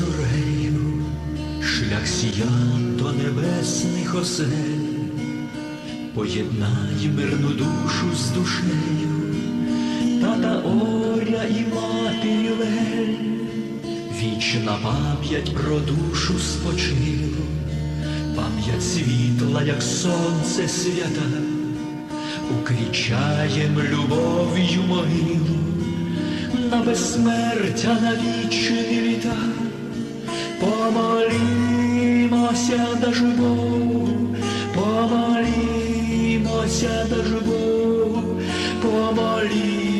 зорею, шлях сіян до небесних осель, поєднай мирну душу з душею, тата Оря і мати Лель, вічна пам'ять про душу спочилу, пам'ять світла, як сонце свята, укрічаєм любов'ю могилу. На безсмертя на вічні літа. Помолімося даже Богу, помолімося даже Богу, помолімося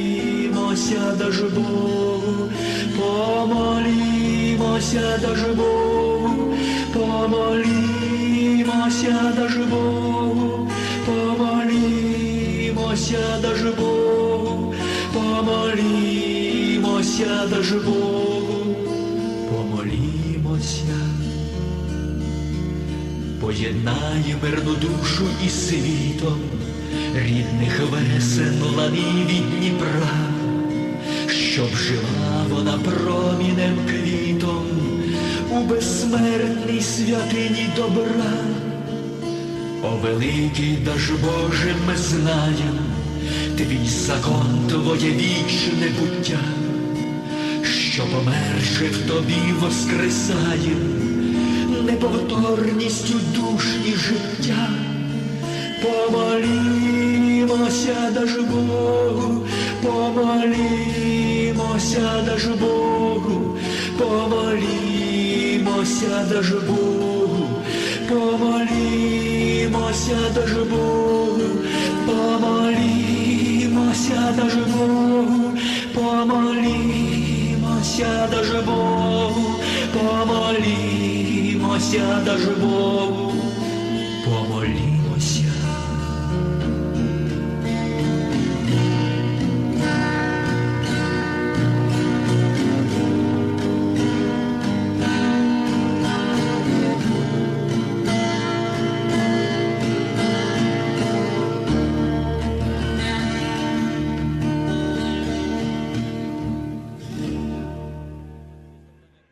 даже Богу, помолімося даже Богу, помолімося даже Богу, помолімося даже Богу, помолімося даже Богу, помолімося. Поєднає мирну душу із світом, рідних весен лани від Дніпра, щоб жила вона промінем квітом у безсмертній святині добра. О великий даж Боже, ми знаєм, твій закон, твоє вічне буття, що померши в тобі воскресає, неповторністю душ і життя. Помолімося даж Богу, помолімося даж Богу, помолімося даж Богу, помолімося даж Богу, помолімося даж Богу, помолімося даж Богу, помолімося даже Богу.